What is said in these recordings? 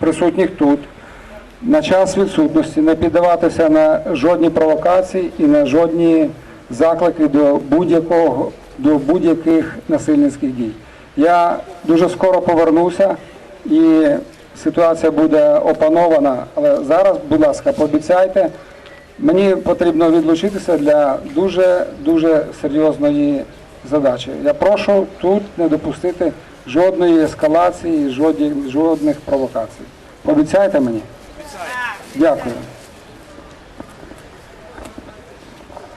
присутніх тут на час відсутності не піддаватися на жодні провокації і на жодні заклики до будь-якого до будь-яких насильницьких дій. Я дуже скоро повернуся і ситуація буде опанована. Але зараз, будь ласка, пообіцяйте, мені потрібно відлучитися для дуже дуже серйозної задачі. Я прошу тут не допустити жодної ескалації, жодних, жодних провокацій. Обіцяєте мені? Дякую.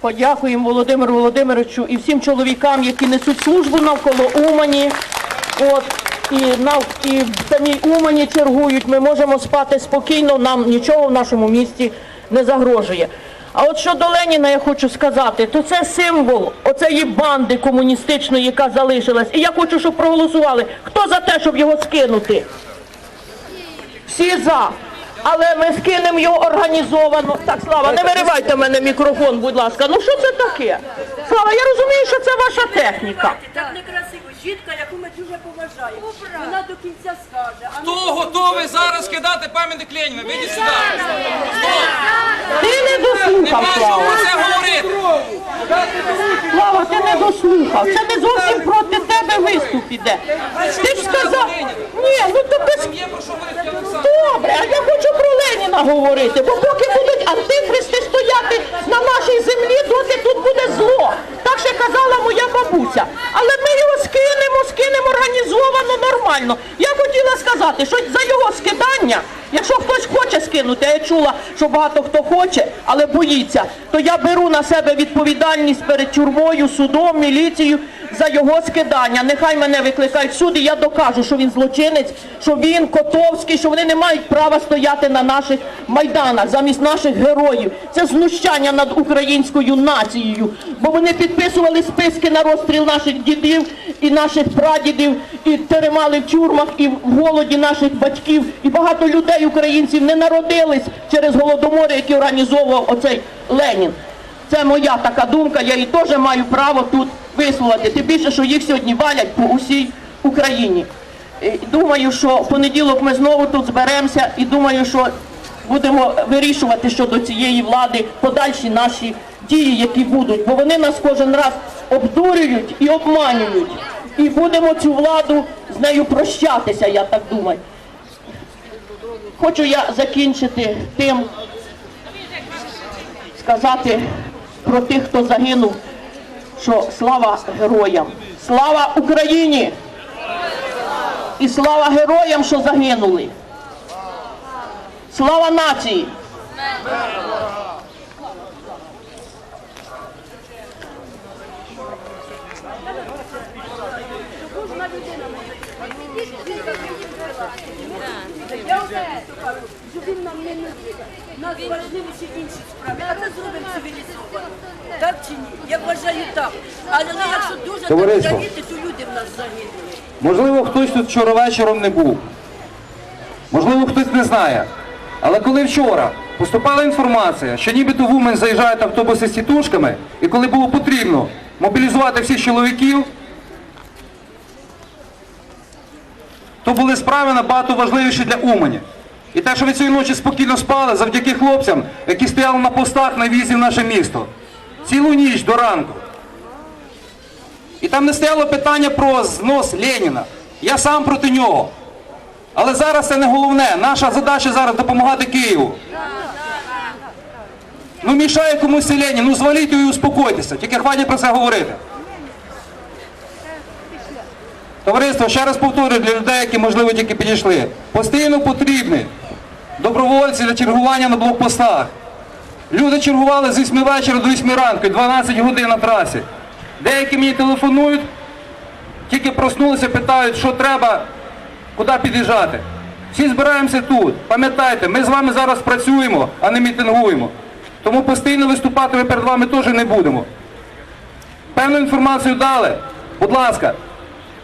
Подякуємо Володимиру Володимировичу і всім чоловікам, які несуть службу навколо Умані. От і нав і в Умані чергують. Ми можемо спати спокійно. Нам нічого в нашому місті не загрожує. А от щодо Леніна я хочу сказати, то це символ оцеї банди комуністичної, яка залишилась. І я хочу, щоб проголосували. Хто за те, щоб його скинути? Всі за. Але ми скинемо його організовано. Так, Слава, не виривайте в мене мікрофон, будь ласка. Ну що це таке? Слава, я розумію, що це ваша техніка. Так некрасиво. Жінка, яку ми дуже поважаємо. Вона до кінця скаже. А Хто готовий зараз кидати пам'ятник Леніна? Вийдіть сюди. Ти не що Слава. про це говорити. Слава, ти не дослухав. Це не зовсім проти тебе виступ іде. Ти ж сказав. Ні, ну то Є про що говорити, Олександр. Добре, а я хочу про Леніна говорити, бо поки будуть антихристи стояти на нашій землі, доти тут буде зло. Так ще казала моя бабуся. Але ми його скинемо, скинемо організовано, нормально. Я хотіла сказати, що за його скидання, якщо хтось хоче скинути, а я чула, що багато хто хоче, але боїться, то я беру на себе відповідальність перед тюрмою, судом, міліцією за його скидання. Нехай мене викликають і я докажу, що він злочинець, що він Котовський, що вони не мають права стояти на наших майданах замість наших героїв. Це знущання над українською нацією, бо вони підписували списки на розстріл наших дідів і наших прадідів, і тримали в тюрмах, і в голоді наших батьків. І багато людей, українців, не народились через голодомори, які організовував оцей Ленін. Це моя така думка, я її теж маю право тут висловити. Тим більше, що їх сьогодні валять по усій Україні. Думаю, що в понеділок ми знову тут зберемося і думаю, що будемо вирішувати щодо цієї влади подальші наші дії, які будуть. Бо вони нас кожен раз обдурюють і обманюють. І будемо цю владу з нею прощатися, я так думаю. Хочу я закінчити тим, сказати про тих, хто загинув, що слава героям, слава Україні! І слава героям, що загинули! Слава нації! Я вже кажу, що він нам не нужен. Нас важливі ще інші справи. А зробимо цивілізовано. Так чи ні? Я вважаю так. Але ну, якщо дуже так Товариство. загинути, то люди в нас загинули. Можливо, хтось тут вчора вечором не був. Можливо, хтось не знає. Але коли вчора поступала інформація, що нібито в Умань заїжджають автобуси з тітушками, і коли було потрібно мобілізувати всіх чоловіків, то були справи набагато важливіші для Умані. І те, що ви цієї ночі спокійно спали завдяки хлопцям, які стояли на постах на в'їзді в наше місто. Цілу ніч до ранку. І там не стояло питання про знос Леніна. Я сам проти нього. Але зараз це не головне. Наша задача зараз допомагати Києву. Ну мішає комусь цей Ленін, ну зваліть і успокойтеся. Тільки хватить про це говорити. Товариство, ще раз повторюю для людей, які можливо тільки підійшли. Постійно потрібні добровольці для чергування на блокпостах. Люди чергували з 8 вечора до 8 ранку, 12 годин на трасі. Деякі мені телефонують, тільки проснулися, питають, що треба, куди під'їжджати. Всі збираємося тут. Пам'ятайте, ми з вами зараз працюємо, а не мітингуємо. Тому постійно виступати ми перед вами теж не будемо. Певну інформацію дали. Будь ласка,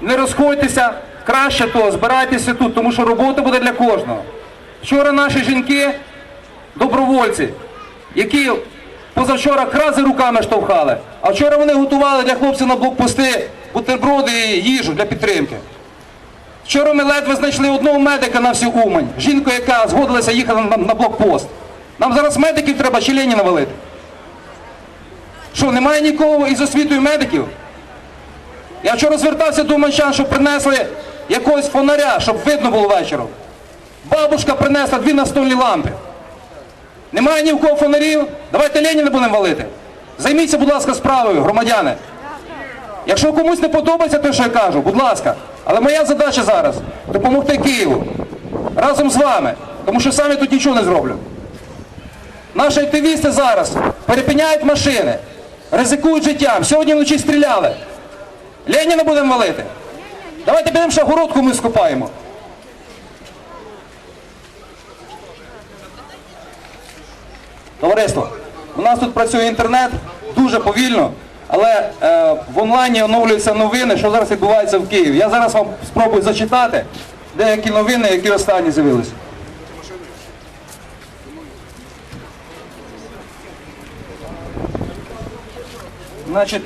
не розходьтеся, краще то, збирайтеся тут, тому що робота буде для кожного. Вчора наші жінки, добровольці, які позавчора крази руками штовхали, а вчора вони готували для хлопців на блокпости бутерброди і їжу для підтримки. Вчора ми ледве знайшли одного медика на всю Умань. Жінку, яка згодилася їхати на, блокпост. Нам зараз медиків треба чи Леніна валити? Що, немає нікого із освітою медиків? Я вчора звертався до уманчан, щоб принесли якогось фонаря, щоб видно було вечором. Бабушка принесла дві настольні лампи. Немає ні в кого фонарів. Давайте Леніна будемо валити. Займіться, будь ласка, справою, громадяни. Якщо комусь не подобається те, що я кажу, будь ласка. Але моя задача зараз допомогти Києву разом з вами, тому що самі тут нічого не зроблю. Наші активісти зараз перепиняють машини, ризикують життям. Сьогодні вночі стріляли. Леніна будемо валити. Давайте підемо ще городку ми скопаємо. Товариство, у нас тут працює інтернет дуже повільно, але е, в онлайні оновлюються новини, що зараз відбувається в Києві. Я зараз вам спробую зачитати деякі новини, які останні з'явилися. Значить,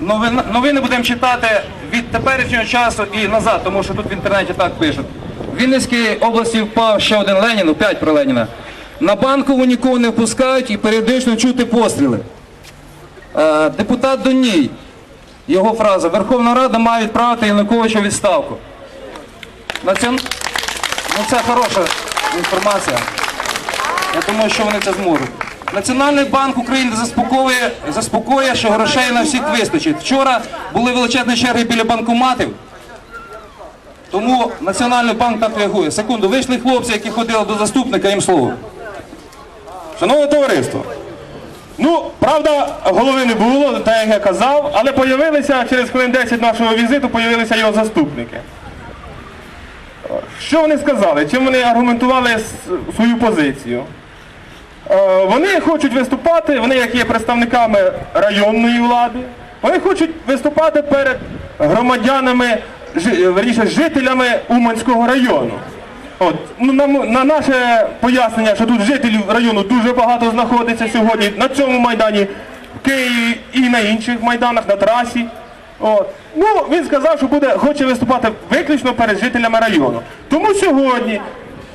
новини, новини будемо читати від теперішнього часу і назад, тому що тут в інтернеті так пишуть. В Вінницькій області впав ще один Ленін, опять про Леніна. На банкову нікого не впускають і періодично чути постріли. Е, депутат Доній, його фраза, Верховна Рада має відправити Януковича відставку. Націон... Ну це хороша інформація. Я думаю, що вони це зможуть. Національний банк України заспокоює, заспокоює, що грошей на всіх вистачить. Вчора були величезні черги біля банкоматів, тому Національний банк так реагує. Секунду, вийшли хлопці, які ходили до заступника, їм слово. Шановне товариство, ну, правда, голови не було, так як я казав, але появилися через хвилин 10 нашого візиту, появилися його заступники. Що вони сказали? Чим вони аргументували свою позицію? Е, Вони хочуть виступати, вони як є представниками районної влади, вони хочуть виступати перед громадянами, жи- верніше, жителями Уманського району. От, ну, на, на наше пояснення, що тут жителів району дуже багато знаходиться сьогодні на цьому майдані, в Києві і на інших майданах, на трасі. От. Ну, він сказав, що буде, хоче виступати виключно перед жителями району. Тому сьогодні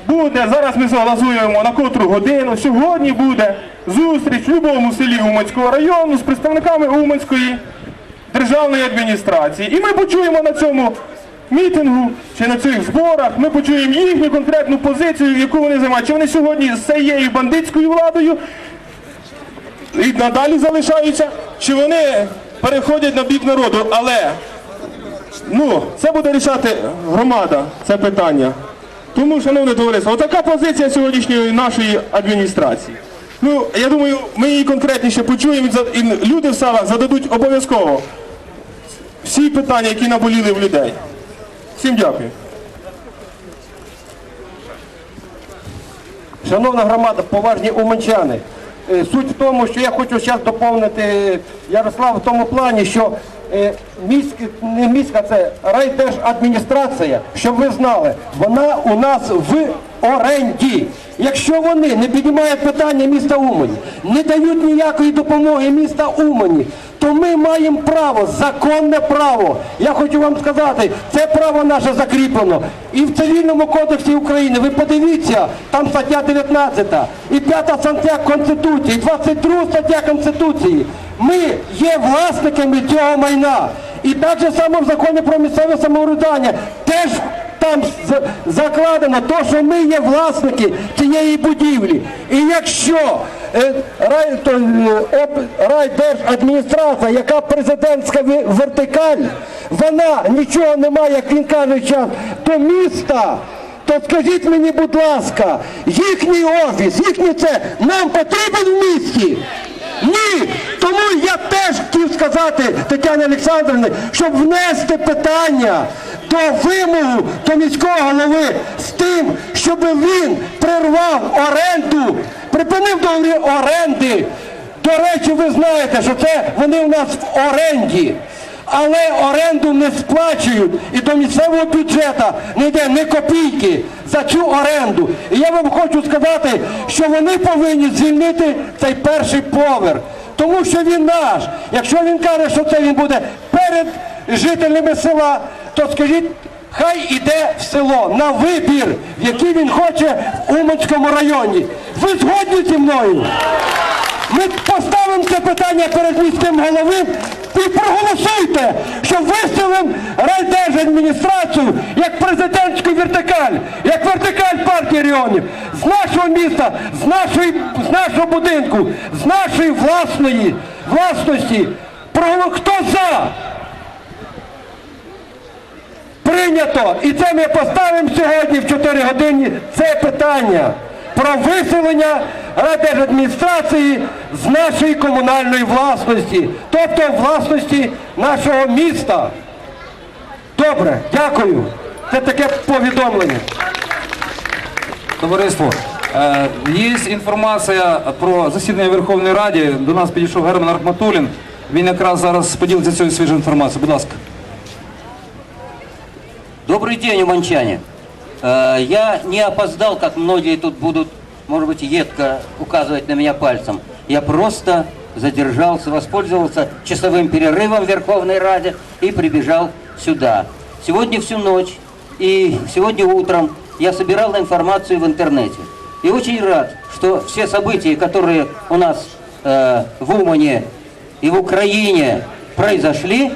буде, зараз ми согласуємо на котру годину, сьогодні буде зустріч в будь-якому селі Уманського району з представниками Уманської державної адміністрації. І ми почуємо на цьому мітингу чи на цих зборах, ми почуємо їхню конкретну позицію, яку вони займають. Чи вони сьогодні з цією бандитською владою і надалі залишаються, чи вони переходять на бік народу. Але ну, це буде рішати громада, це питання. Тому, шановне товариство, отака позиція сьогоднішньої нашої адміністрації. Ну, я думаю, ми її конкретніше почуємо і люди в селах зададуть обов'язково всі питання, які наболіли в людей. Всім дякую. Шановна громада, поважні уманчани, суть в тому, що я хочу зараз доповнити Ярослав в тому плані, що е, міська, не міська, це райдержадміністрація, щоб ви знали, вона у нас в оренді. Якщо вони не піднімають питання міста Умані, не дають ніякої допомоги міста Умані, то ми маємо право, законне право. Я хочу вам сказати, це право наше закріплено. І в цивільному кодексі України, ви подивіться, там стаття 19 і 5 стаття Конституції, і 22 стаття Конституції. Ми є власниками цього майна. І так же само в законі про місцеве самоврядування теж там закладено то, що ми є власники цієї будівлі. І якщо е, е, райдержадміністрація, яка президентська вертикаль, вона нічого не має, як він каже, час, до міста. То скажіть мені, будь ласка, їхній офіс, їхній це нам потрібен в місті? Ні! Тому я теж хотів сказати Тетяні Олександрівні, щоб внести питання до вимогу до міського голови з тим, щоб він прервав оренду, припинив договір оренди. До речі, ви знаєте, що це вони у нас в оренді. Але оренду не сплачують і до місцевого бюджету не йде ні копійки за цю оренду. І я вам хочу сказати, що вони повинні звільнити цей перший поверх, тому що він наш. Якщо він каже, що це він буде перед жителями села, то скажіть, хай іде в село на вибір, який він хоче в Уманському районі. Ви згодні зі мною? Ми поставимо це питання перед міським головим і проголосуйте, що виселимо райдержадміністрацію як президентську вертикаль, як вертикаль партії регіонів з нашого міста, з, нашої, з нашого будинку, з нашої власної власності. Проголо- Хто за? Прийнято! І це ми поставимо сьогодні в 4 години це питання про виселення райдержадміністрації з нашої комунальної власності, тобто власності нашого міста. Добре, дякую. Це таке повідомлення. Товариство, е, є інформація про засідання Верховної Ради. До нас підійшов Герман Архматулін. Він якраз зараз поділиться цією свіжою інформацією. Будь ласка. Добрый день, уманчане. Э, Я не опоздал, как многие тут будут, может быть, едко указывать на меня пальцем. Я просто задержался, воспользовался часовым перерывом в Верховной Раде и прибежал сюда. Сегодня всю ночь и сегодня утром я собирал информацию в интернете. И очень рад, что все события, которые у нас э, в Умане и в Украине произошли,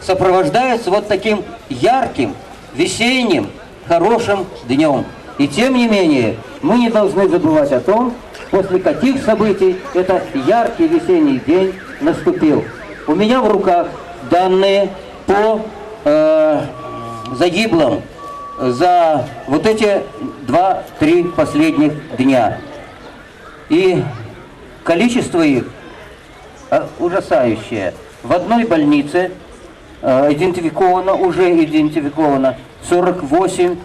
сопровождаются вот таким ярким, весенним, хорошим днем. И тем не менее, мы не должны забывать о том, после каких событий этот яркий весенний день наступил. У меня в руках данные по э, загиблым за вот эти два-три последних дня. И количество их э, ужасающее. В одной больнице идентификовано, уже идентификовано 48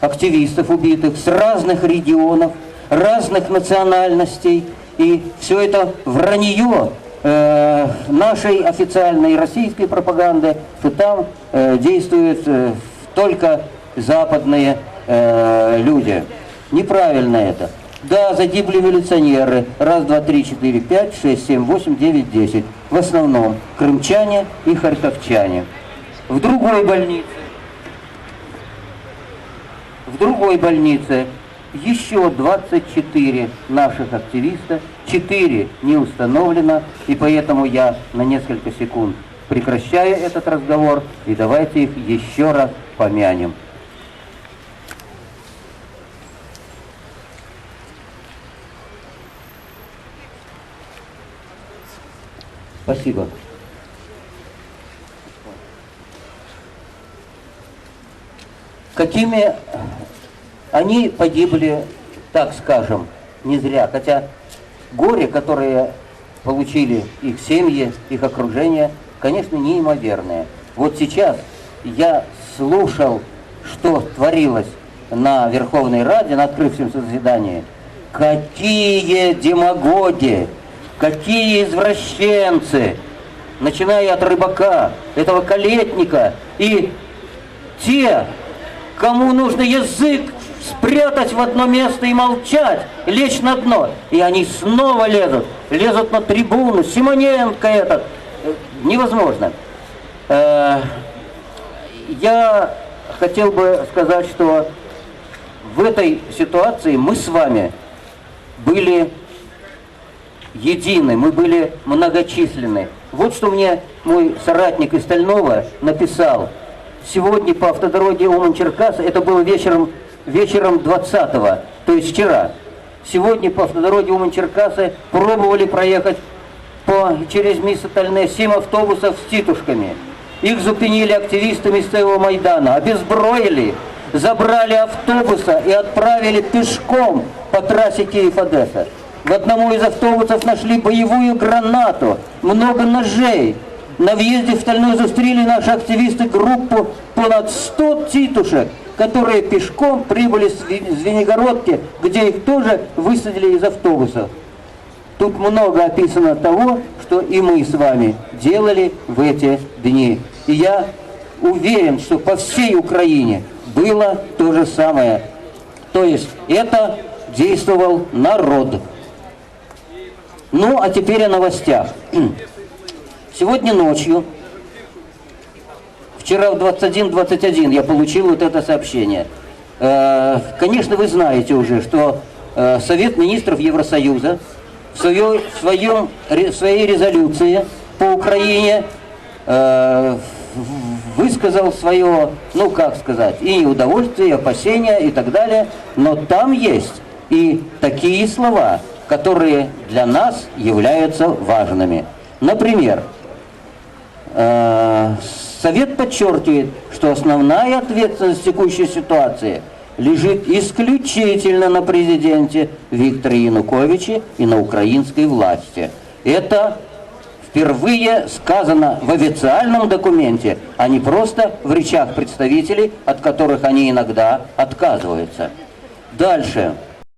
активистов убитых с разных регионов, разных национальностей. И все это вранье э, нашей официальной российской пропаганды, что там э, действуют э, только западные э, люди. Неправильно это. Да, загибли милиционеры. Раз, два, три, четыре, пять, шесть, семь, восемь, девять, десять. В основном крымчане и харьковчане. В другой больнице в другой больнице еще 24 наших активиста, 4 не установлено, и поэтому я на несколько секунд прекращаю этот разговор, и давайте их еще раз помянем. Спасибо. Какими они погибли, так скажем, не зря. Хотя горе, которое получили их семьи, их окружение, конечно, неимоверное. Вот сейчас я слушал, что творилось на Верховной Раде, на открывшемся заседании. Какие демагоги, какие извращенцы, начиная от рыбака, этого калетника и те, кому нужно язык спрятать в одно место и молчать, лечь на дно. И они снова лезут, лезут на трибуну. Симоненко этот. Э, Невозможно. Э, Я хотел бы сказать, что в этой ситуации мы с вами были едины, мы были многочисленны. Вот что мне мой соратник из Стального написал. Сегодня по автодороге Уман-Черкас, это было вечером, вечером 20-го, то есть вчера. Сегодня по автодороге Уман-Черкасы пробовали проехать по, через мисс Тальне 7 автобусов с титушками. Их зупинили активисты местного Майдана, обезброили, забрали автобуса и отправили пешком по трассе Киев-Одесса. В одному из автобусов нашли боевую гранату, много ножей. На въезде в Стальной застрелили наши активисты группу понад 100 титушек, которые пешком прибыли с Звенигородки, где их тоже высадили из автобусов. Тут много описано того, что и мы с вами делали в эти дни. И я уверен, что по всей Украине было то же самое. То есть это действовал народ. Ну, а теперь о новостях. Сегодня ночью, Вчера в 21.21 я получил вот это сообщение. Э, Конечно, вы знаете уже, что э, Совет министров Евросоюза в, своё- в своем, в своей резолюции по Украине э, высказал свое, ну как сказать, и неудовольствие, и опасения и так далее. Но там есть и такие слова, которые для нас являются важными. Например, Э, Совет подчеркивает, что основная ответственность текущей ситуации лежит исключительно на президенте Викторе Януковиче и на украинской власти. Это впервые сказано в официальном документе, а не просто в речах представителей, от которых они иногда отказываются. Дальше.